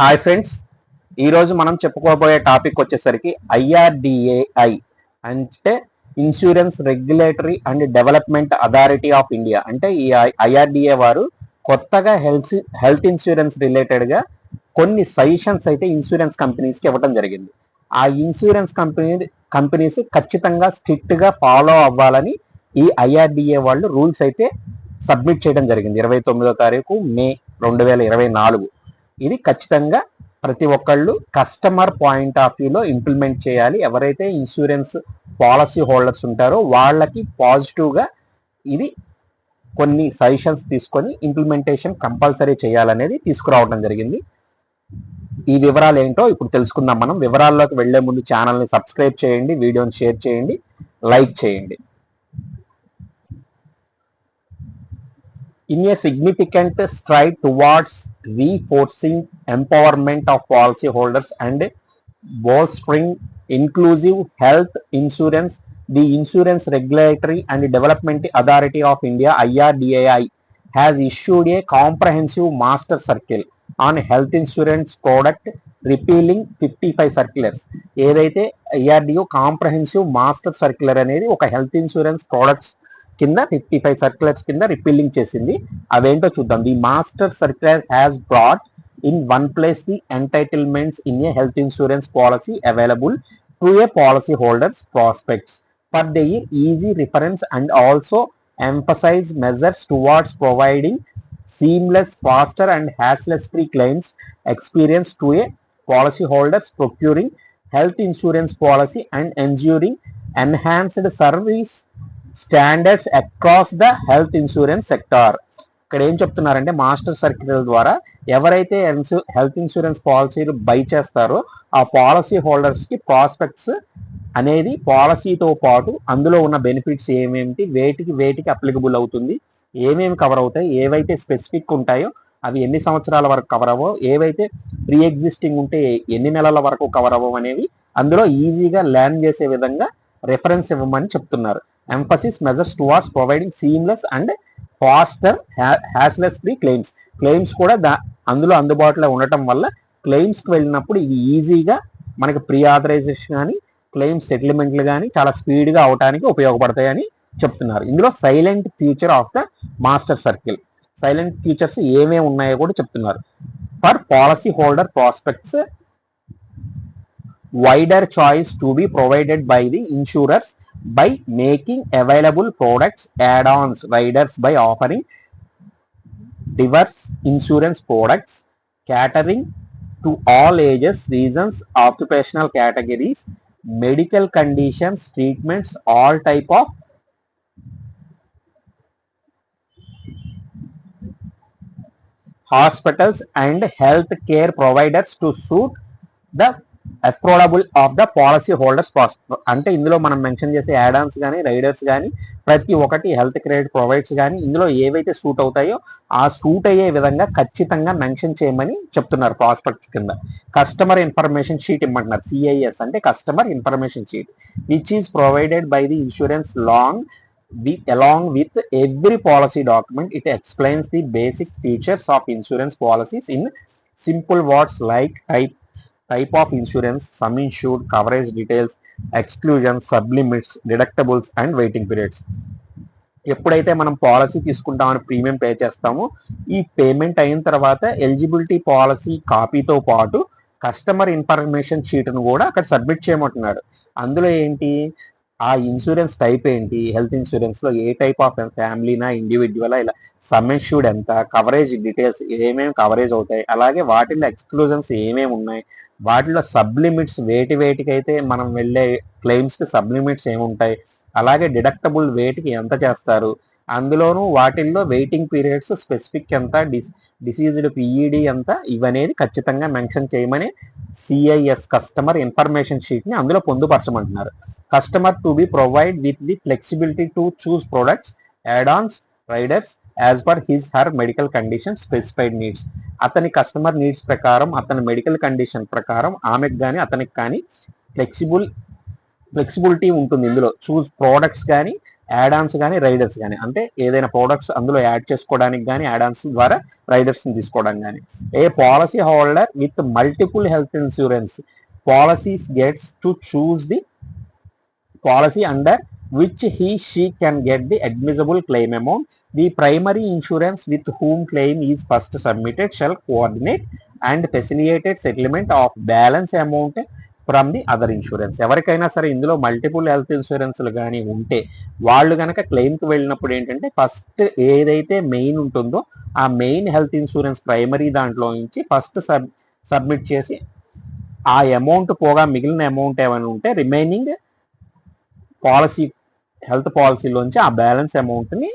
Hi friends ఈరోజు మనం చెప్పుకోబోయే టాపిక్ వచ్చేసరికి ఐఆర్డిఏఐ అంటే insurance regulatory and development authority of India. అంటే ఈ ఐఆర్డిఏ వారు కొత్తగా హెల్త్ హెల్త్ ఇన్సూరెన్స్ రిలేటెడ్గా కొన్ని సజెషన్స్ అయితే ఇన్సూరెన్స్ కంపెనీస్కి ఇవ్వడం జరిగింది. ఆ ఇన్సూరెన్స్ కంపెనీ కంపెనీస్ ఖచ్చితంగా స్ట్రిక్ట్గా ఫాలో అవ్వాలని ఈ ఐఆర్డిఏ వాళ్ళు రూల్స్ అయితే సబ్మిట్ చేయడం జరిగింది. ఇరవై తొమ్మిదో తారీఖు మే రెండు వేల ఇరవై నాలుగు. ఇది ఖచ్చితంగా ప్రతి ఒక్కళ్ళు కస్టమర్ పాయింట్ ఆఫ్ వ్యూలో ఇంప్లిమెంట్ చేయాలి. ఎవరైతే ఇన్సూరెన్స్ పాలసీ హోల్డర్స్ ఉంటారో వాళ్ళకి పాజిటివ్గా ఇది కొన్ని సజెషన్స్ తీసుకొని ఇంప్లిమెంటేషన్ కంపల్సరీ చేయాలనేది తీసుకురావడం జరిగింది. ఈ వివరాలు ఏంటో ఇప్పుడు తెలుసుకుందాం మనం. వివరాల్లోకి వెళ్ళే ముందు ఛానల్ని సబ్స్క్రైబ్ చేయండి వీడియోని షేర్ చేయండి లైక్ చేయండి. In a significant stride towards reinforcing empowerment of policyholders and bolstering inclusive health insurance, the Insurance Regulatory and Development Authority of India IRDAI has issued a comprehensive master circle on health insurance product repealing fifty five circulars ఏదైతే ఐఆర్డిఓ comprehensive master circular అనేది ఒక health insurance products కింద fifty five circulars కింద repealing చేసింది. అవేంటో చూద్దాం. The master circular has brought in one place the entitlements in a health insurance policy available to a policy holders prospects for the year easy reference and also emphasise measures towards providing seamless faster and hassle free claims experience to a policy holders procuring health insurance policy and ensuring enhanced service standards across the health insurance sector ఇక్కడ ఏం చెప్తున్నారంటే master circle ద్వారా ఎవరైతే health insurance పాలసీలు by చేస్తారో ఆ policy హోల్డర్స్కి prospects అనేది పాలసీతో పాటు అందులో ఉన్న బెనిఫిట్స్ ఏమేమిటి వేటికి వేటికి అప్లికబుల్ అవుతుంది ఏమేమి కవర్ అవుతాయి ఏవైతే స్పెసిఫిక్ ఉంటాయో అవి ఎన్ని సంవత్సరాల వరకు కవర్ అవ్వవు ఏవైతే ప్రీ ఎగ్జిస్టింగ్ ఉంటే ఎన్ని నెలల వరకు కవర్ అవ్వవు అనేవి అందులో ఈజీగా ల్యాండ్ చేసే విధంగా రెఫరెన్స్ ఇవ్వమని చెప్తున్నారు. Emphasis measures towards providing seamless and faster hassle free claims claims కూడా దా అందులో అందుబాటులో ఉండటం వల్ల క్లెయిమ్స్కి వెళ్ళినప్పుడు ఇది ఈజీగా మనకి ప్రీ ఆథరైజేషన్ కానీ క్లెయిమ్ సెటిల్మెంట్లు కానీ చాలా స్పీడ్గా అవడానికి ఉపయోగపడతాయని చెప్తున్నారు. ఇందులో salient features of the master circle salient features ఏమేమి ఉన్నాయో కూడా చెప్తున్నారు. For policy holder prospects wider choice to be provided by the insurers by making available products add-ons riders by offering diverse insurance products catering to all ages reasons occupational categories medical conditions treatments all type of hospitals and health care providers to suit the affordable of the policy holders అంటే ఇందులో మనం mention చేసే add ons కానీ riders కానీ ప్రతి ఒక్కటి health credit provides కానీ ఇందులో ఏవైతే సూట్ అవుతాయో ఆ సూట్ అయ్యే విధంగా ఖచ్చితంగా మెన్షన్ చేయమని చెప్తున్నారు ప్రాస్పెక్ట్స్ కింద. కస్టమర్ ఇన్ఫర్మేషన్ షీట్ ఇమ్మంటున్నారు సిఐఎస్ అంటే customer information sheet which is provided by the insurance long with along with every policy document it explains the basic features of insurance policies in simple words like type type of insurance sum insured coverage details exclusions sublimits deductibles and waiting periods ఎప్పుడైతే మనం policy తీసుకుంటామని premium pay చేస్తామో ఈ payment అయిన తర్వాత eligibility policy కాపీతో పాటు customer information షీట్ను కూడా అక్కడ సబ్మిట్ చేయమంటున్నాడు. అందులో ఏంటి? ఆ ఇన్సూరెన్స్ టైప్ ఏంటి? హెల్త్ ఇన్సూరెన్స్లో ఏ టైప్ ఆఫ్ ఫ్యామిలీనా ఇండివిజువలా ఇలా సమ్మెష్యూడ్ ఎంత? కవరేజ్ డీటెయిల్స్ ఏమేమి కవరేజ్ అవుతాయి? అలాగే వాటిలో ఎక్స్క్లూజన్స్ ఏమేమి ఉన్నాయి? వాటిలో సబ్లిమిట్స్ వేటి వేటికైతే మనం వెళ్ళే క్లెయిమ్స్కి సబ్లిమిట్స్ ఏముంటాయి? అలాగే డిడక్టబుల్ వేటికి ఎంత చేస్తారు? అందులోనూ వాటిల్లో వెయిటింగ్ పీరియడ్స్ స్పెసిఫిక్ ఎంత డిస్ డిసీజ్డ్ పిఈడి ఎంత ఇవనేది ఖచ్చితంగా మెన్షన్ చేయమని సిఐఎస్ కస్టమర్ ఇన్ఫర్మేషన్ షీట్ని అందులో పొందుపరచమంటున్నారు. Customer to be provide with the flexibility to choose products addons riders as per his her medical condition specified needs అతని కస్టమర్ నీడ్స్ ప్రకారం అతని medical condition ప్రకారం ఆమెకు కానీ అతనికి కానీ ఫ్లెక్సిబుల్ ఫ్లెక్సిబిలిటీ ఉంటుంది ఇందులో. చూస్ ప్రోడక్ట్స్ కానీ యాడాన్స్ కానీ రైడర్స్ కానీ అంటే ఏదైనా ప్రోడక్ట్స్ అందులో యాడ్ చేసుకోవడానికి కానీ యాడాన్స్ ద్వారా రైడర్స్ని తీసుకోవడానికి కానీ a policy holder with multiple health insurance policies gets to choose the policy under which he she can get the admissible claim amount the primary insurance with whom claim is first submitted shall coordinate and facilitated settlement of balance amount from the other insurance. ఎవరికైనా సరే ఇందులో multiple health ఇన్సూరెన్స్లు కానీ ఉంటే వాళ్ళు కనుక క్లెయిమ్కి వెళ్ళినప్పుడు ఏంటంటే first ఏదైతే మెయిన్ ఉంటుందో ఆ మెయిన్ హెల్త్ ఇన్సూరెన్స్ ప్రైమరీ దాంట్లో నుంచి ఫస్ట్ సబ్ సబ్మిట్ చేసి ఆ అమౌంట్ పోగా మిగిలిన అమౌంట్ ఏమైనా ఉంటే రిమైనింగ్ పాలసీ హెల్త్ పాలసీలోంచి ఆ బ్యాలెన్స్ అమౌంట్ని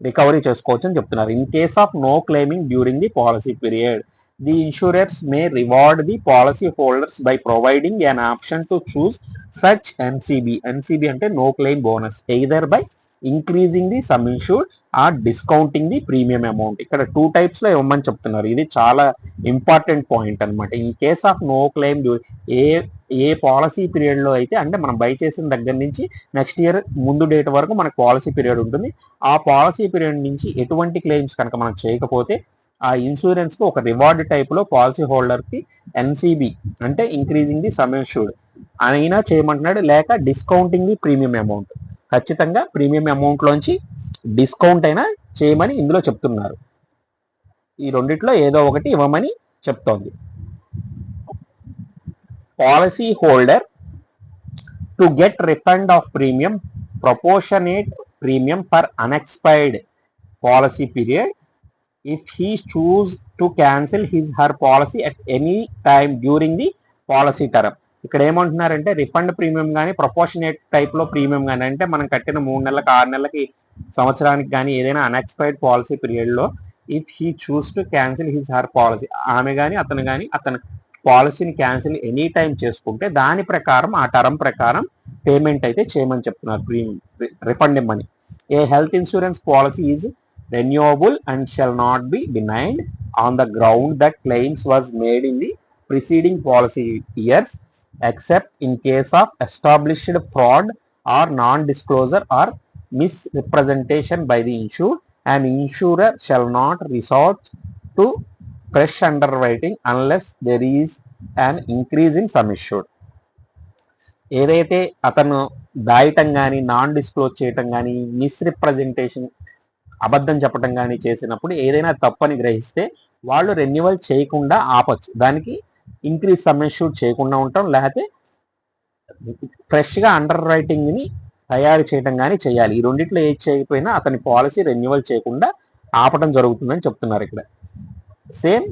రికవరీ చేసుకోవచ్చు అని చెప్తున్నారు. In case of no claiming during the policy period. The insurance may reward the policy holders by providing an option to choose such NCB NCB అంటే no claim bonus either by increasing the sum insured or discounting the premium amount ఇక్కడ two టైప్స్లో ఇవ్వమని చెప్తున్నారు. ఇది చాలా important point అనమాట in case of no claim a a policy పీరియడ్లో అయితే అంటే మనం బై చేసిన దగ్గర నుంచి నెక్స్ట్ ఇయర్ ముందు డేట్ వరకు మనకు పాలసీ పీరియడ్ ఉంటుంది. ఆ పాలసీ పీరియడ్ నుంచి ఎటువంటి క్లెయిమ్స్ కనుక మనం చేయకపోతే ఆ ఇన్సూరెన్స్కి ఒక రివార్డ్ టైప్లో పాలసీ హోల్డర్కి ఎన్సీబీ అంటే ఇంక్రీజింగ్ ది సమ్ ఇన్సూర్డ్ అయినా చేయమంటున్నాడు లేక డిస్కౌంటింగ్ ది ప్రీమియం అమౌంట్ ఖచ్చితంగా ప్రీమియం అమౌంట్ లోంచి డిస్కౌంట్ అయినా చేయమని ఇందులో చెప్తున్నారు. ఈ రెండిట్లో ఏదో ఒకటి ఇవ్వమని చెప్తోంది. Policy holder to get refund of premium proportionate premium for unexpired policy period if he choose to cancel his her policy at any time during the policy term ఇక్కడ ఏమంటున్నారంటే రిఫండ్ ప్రీమియం కానీ ప్రపోర్షనేట్ టైప్లో premium కానీ అంటే మనం కట్టిన మూడు నెలలకు ఆరు నెలలకి సంవత్సరానికి కానీ ఏదైనా అన్ఎక్స్పైర్డ్ పాలసీ పీరియడ్లో if he choose to cancel his her policy ఆమె కానీ అతను కానీ అతను పాలసీని క్యాన్సిల్ ఎనీ టైం చేసుకుంటే దాని ప్రకారం ఆ టర్మ్ ప్రకారం పేమెంట్ అయితే చేయమని చెప్తున్నారు ప్రీమియం రిఫండ్ ఇమ్మని a health insurance policy is renewable and shall not be denied on the ground that claims was made in the preceding policy years except in case of established fraud or non-disclosure or misrepresentation by the insured an insurer shall not resort to fresh underwriting unless there is an increase in sum assured ఏదైతే అతను దాయటం కానీ non disclose చేయటం కానీ misrepresentation అబద్ధం చెప్పడం కానీ చేసినప్పుడు ఏదైనా తప్పని గ్రహిస్తే వాళ్ళు రెన్యువల్ చేయకుండా ఆపచ్చు. దానికి ఇంక్రీజ్ సమ్మెష్యూట్ చేయకుండా ఉంటాం. లేకపోతే ఫ్రెష్గా అండర్ రైటింగ్ని తయారు చేయడం కానీ చేయాలి. ఈ రెండిట్లో ఏది చేయకపోయినా అతని పాలసీ రెన్యువల్ చేయకుండా ఆపడం జరుగుతుందని చెప్తున్నారు ఇక్కడ. Same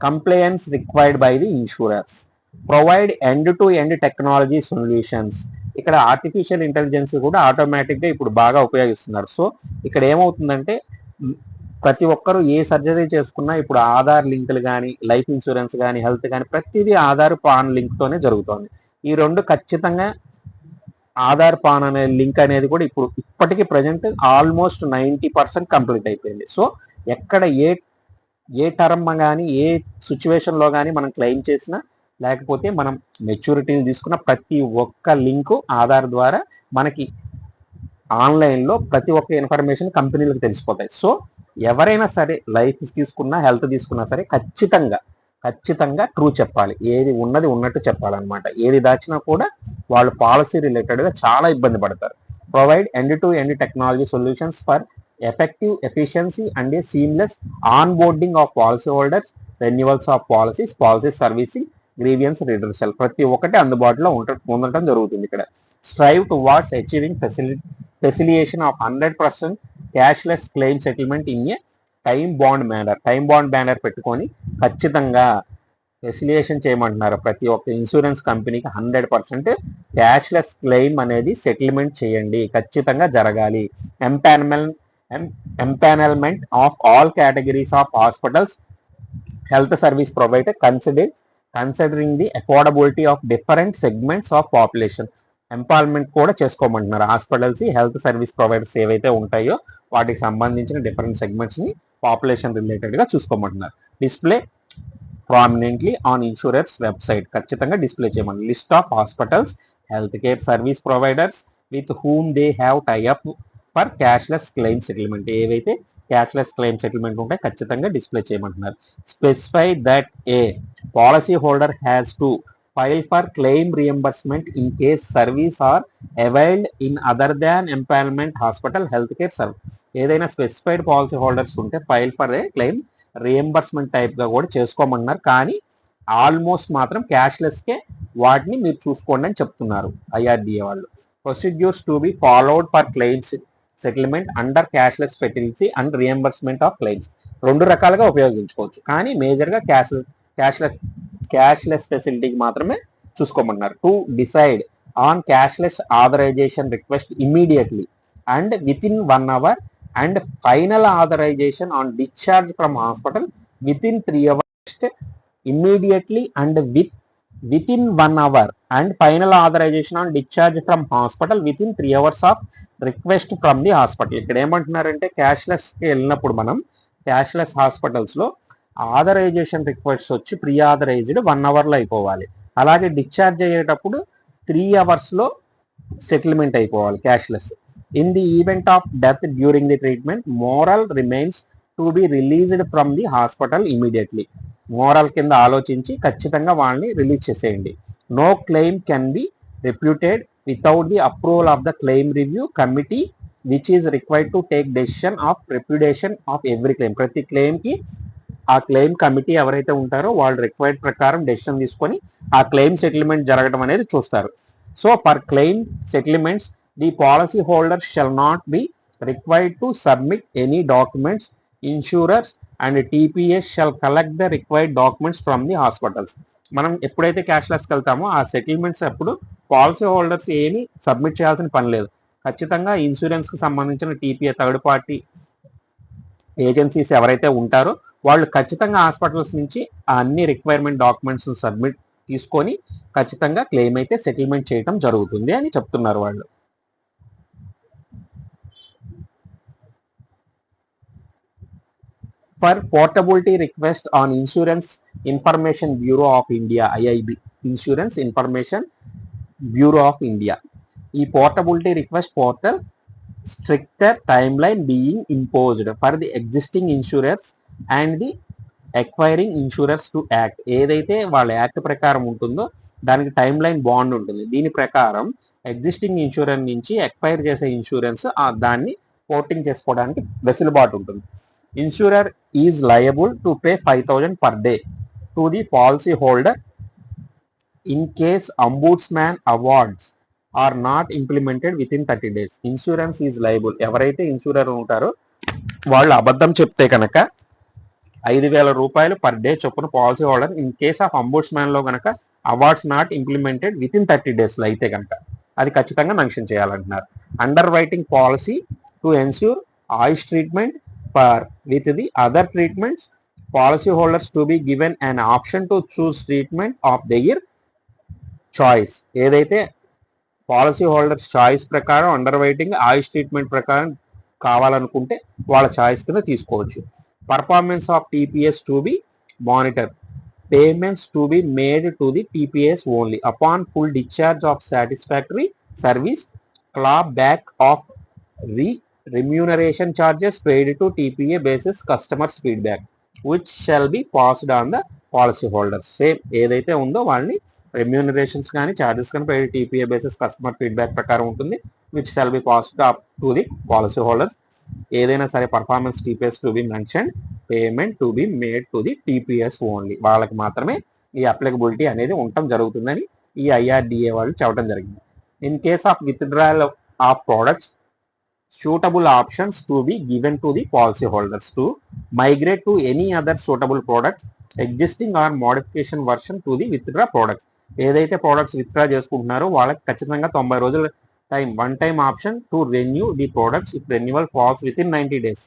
compliance required by the insurers provide end to end technology solutions ఇక్కడ ఆర్టిఫిషియల్ ఇంటెలిజెన్స్ కూడా ఆటోమేటిక్గా ఇప్పుడు బాగా ఉపయోగిస్తున్నారు. సో ఇక్కడ ఏమవుతుందంటే ప్రతి ఒక్కరూ ఏ సర్జరీ చేసుకున్నా ఇప్పుడు ఆధార్ లింకులు కానీ లైఫ్ ఇన్సూరెన్స్ కానీ హెల్త్ కానీ ప్రతిదీ ఆధార్ పాన్ లింక్తోనే జరుగుతోంది. ఈ రెండు ఖచ్చితంగా ఆధార్ పాన్ అనే లింక్ అనేది కూడా ఇప్పుడు ఇప్పటికీ present almost ninety percent complete అయిపోయింది. సో ఎక్కడ ఏ ఏ టర్మ్ కానీ ఏ సిచ్యువేషన్లో కానీ మనం క్లెయిమ్ చేసినా లేకపోతే మనం మెచ్యూరిటీని తీసుకున్న ప్రతి ఒక్క లింకు ఆధార్ ద్వారా మనకి ఆన్లైన్లో ప్రతి ఒక్క ఇన్ఫర్మేషన్ కంపెనీలకు తెలిసిపోతాయి. సో ఎవరైనా సరే లైఫ్ తీసుకున్నా హెల్త్ తీసుకున్నా సరే ఖచ్చితంగా ఖచ్చితంగా ట్రూ చెప్పాలి. ఏది ఉన్నది ఉన్నట్టు చెప్పాలన్నమాట. ఏది దాచినా కూడా వాళ్ళు పాలసీ రిలేటెడ్గా చాలా ఇబ్బంది పడతారు. Provide end to end technology solutions for effective efficiency and a seamless on boarding of policy holders renewals of policies policy servicing grievance redressal ప్రతి ఒక్కటి అందుబాటులో ఉంట ఉండటం జరుగుతుంది ఇక్కడ. Strive towards achieving ఫెసిలి facilitation of hundred percent cashless claim settlement in a time bound manner time bound manner పెట్టుకొని ఖచ్చితంగా facilitation చేయమంటున్నారు. ప్రతి ఒక్క ఇన్సూరెన్స్ కంపెనీకి హండ్రెడ్ పర్సెంట్ క్యాష్లెస్ క్లెయిమ్ అనేది సెటిల్మెంట్ చేయండి. ఖచ్చితంగా జరగాలి. ఎంపానమెల్ empanelment of all categories of hospitals health service provider consider considering the affordability of different segments of population empanelment కూడా చేసుకోమంటున్నారు. హాస్పిటల్స్ హెల్త్ సర్వీస్ ప్రొవైడర్స్ ఏవైతే ఉంటాయో వాటికి సంబంధించిన డిఫరెంట్ సెగ్మెంట్స్ని పాపులేషన్ రిలేటెడ్గా చూసుకోమంటున్నారు. Display prominently on insurance website ఖచ్చితంగా డిస్ప్లే చేయమని. List of hospitals health care service providers with whom they have tie up for cashless claim settlement. ఏవైతే క్యాష్లెస్ క్లెయిమ్ సెటిల్మెంట్ ఉంటే ఖచ్చితంగా డిస్ప్లే చేయమంటున్నారు. Specify that a policy holder has to file for claim reimbursement in case service are availed in other than employment hospital health care service ఏదైనా specified policy holders ఉంటే file for a claim reimbursement టైప్గా కూడా చేసుకోమన్నారు కానీ almost మాత్రం క్యాష్లెస్కే వాటిని మీరు చూసుకోండి అని చెప్తున్నారు ఐఆర్డిఏ వాళ్ళు. Procedures to be followed for claims settlement under cashless facility and reimbursement of claims రెండు రకాలుగా ఉపయోగించుకోవచ్చు. కానీ మేజర్గా క్యాష్ క్యాష్లెస్ క్యాష్లెస్ ఫెసిలిటీకి మాత్రమే చూసుకోమన్నారు to decide on cashless authorization request immediately and within one hour and final authorization on discharge from hospital within three hours immediately and with within one hour and final authorization on discharge from hospital within three hours of request from the hospital ఇక్కడ ఏమంటున్నారంటే క్యాష్లెస్కి వెళ్ళినప్పుడు మనం cashless హాస్పిటల్స్లో authorization request వచ్చి pre authorized one అవర్లో అయిపోవాలి. అలాగే డిశ్చార్జ్ అయ్యేటప్పుడు త్రీ అవర్స్లో సెటిల్మెంట్ అయిపోవాలి cashless in the event of death during the treatment mortal remains to be released from the hospital immediately mortal కింద ఆలోచించి ఖచ్చితంగా వాళ్ళని రిలీజ్ చేసేయండి. No claim can be repudiated without the approval of the claim review committee which is required to take decision of repudiation of every claim ప్రతి క్లెయిమ్కి ఆ claim committee ఎవరైతే ఉంటారో వాళ్ళు రిక్వైర్డ్ ప్రకారం డెసిషన్ తీసుకొని ఆ క్లెయిమ్ సెటిల్మెంట్ జరగడం అనేది చూస్తారు. So per claim settlements the policy holder shall not be required to submit any documents insurers and TPAs shall collect the required documents from the hospitals. మనం ఎప్పుడైతే క్యాష్లెస్కి వెళ్తామో ఆ సెటిల్మెంట్స్ అప్పుడు పాలసీ హోల్డర్స్ ఏమి submit చేయాల్సిన పని లేదు. ఖచ్చితంగా ఇన్సూరెన్స్కి సంబంధించిన టీపీఏ థర్డ్ పార్టీ ఏజెన్సీస్ ఎవరైతే ఉంటారో వాళ్ళు ఖచ్చితంగా హాస్పిటల్స్ నుంచి అన్ని రిక్వైర్మెంట్ డాక్యుమెంట్స్ సబ్మిట్ తీసుకొని ఖచ్చితంగా క్లెయిమ్ అయితే సెటిల్మెంట్ చేయడం జరుగుతుంది అని చెప్తున్నారు వాళ్ళు. For portability request on insurance information bureau of India IIB insurance information bureau of India ఈ portability request portal stricter time line being imposed for the existing insurance and the acquiring insurance to act ఏదైతే వాళ్ళ act ప్రకారం ఉంటుందో దానికి time line bond ఉంటుంది. దీని ప్రకారం existing insurance నుంచి ఎక్వైర్ చేసే ఇన్సూరెన్స్ దాన్ని పోర్టింగ్ చేసుకోవడానికి వెసులుబాటు ఉంటుంది. Insurer is liable to pay five thousand per day to the policy holder in case ombudsman awards are not implemented within thirty days insurance is liable ఎవరైతే insurer ఉంటారో వాళ్ళు అబద్ధం చెప్తే కనుక ఐదు వేల రూపాయలు పర్ డే చొప్పున policy holder in case of అంబుడ్స్మ్యాన్లో కనుక awards not implemented within thirty డేస్లో అయితే కనుక అది ఖచ్చితంగా mention చేయాలంటున్నారు. Underwriting policy to ensure AYUSH treatment per per with the other treatments policyholders to be given an option to choose treatment of their choice ఏదైతే policy holders choice ప్రకారం underwriting ఆయుష్ treatment ప్రకారం కావాలనుకుంటే వాళ్ళ choice కింద తీసుకోవచ్చు performance of TPS to be monitor payments to be made to the TPS only upon full discharge of satisfactory service claw back of re remuneration charges paid to TPA basis customers feedback, which shall be passed on the policy holders same ఏదైతే ఉందో వాళ్ళని remunerations కానీ charges కానీ pay TPA basis customer feedback ప్రకారం ఉంటుంది which shall be passed up to the policy holders ఏదైనా సరే performance TPS to be mention payment to be made to the TPS only వాళ్ళకి మాత్రమే ఈ అప్లికబిలిటీ అనేది ఉండటం జరుగుతుందని ఈ ఐఆర్డిఏ వాళ్ళు చెప్పడం జరిగింది. In case of withdrawal of products suitable options to be given to the policy holders to migrate to any other suitable product existing or modification version to the withdraw products ఏదైతే products withdraw చేసుకుంటున్నారో వాళ్ళకి ఖచ్చితంగా తొంభై రోజుల time one time option to renew the products if renewal falls within ninety days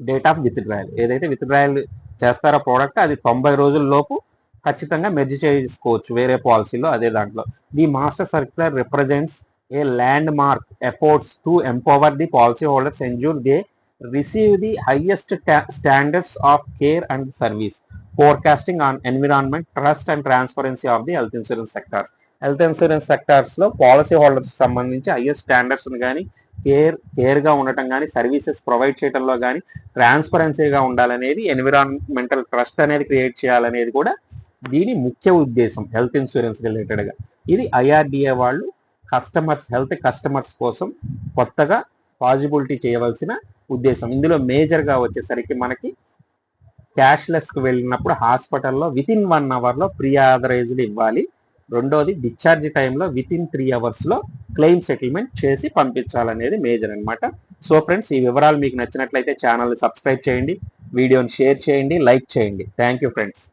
date of withdrawal ఏదైతే withdrawal చేస్తారో product అది తొంభై రోజుల్లోపు ఖచ్చితంగా మెర్జ్ చేసుకోవచ్చు వేరే పాలసీలో అదే దాంట్లో. The master circular represents a landmark efforts to empower the policy holders ensure they receive the highest standards of care and service forecasting on environment trust and transparency of the health insurance sectors health insurance సెక్టార్స్లో policy holders సంబంధించి highest standards కానీ care కేర్గా ఉండటం కానీ services provide చేయడంలో కానీ ట్రాన్స్పరెన్సీగా ఉండాలనేది environmental trust అనేది create చేయాలనేది కూడా దీని ముఖ్య ఉద్దేశం హెల్త్ ఇన్సూరెన్స్ రిలేటెడ్గా. ఇది ఐఆర్డిఏ వాళ్ళు కస్టమర్స్ హెల్త్ కస్టమర్స్ కోసం కొత్తగా పాజిబిలిటీ చేయవలసిన ఉద్దేశం. ఇందులో మేజర్గా వచ్చేసరికి మనకి క్యాష్లెస్కి వెళ్ళినప్పుడు హాస్పిటల్లో విత్ ఇన్ వన్ అవర్లో ప్రీ ఆథరైజ్డ్ ఇవ్వాలి. రెండోది డిశ్చార్జ్ టైంలో విత్ ఇన్ త్రీ అవర్స్లో క్లెయిమ్ సెటిల్మెంట్ చేసి పంపించాలనేది మేజర్ అన్నమాట. సో ఫ్రెండ్స్ ఈ వివరాలు మీకు నచ్చినట్లయితే ఛానల్ సబ్స్క్రైబ్ చేయండి వీడియోని షేర్ చేయండి లైక్ చేయండి. Thank you friends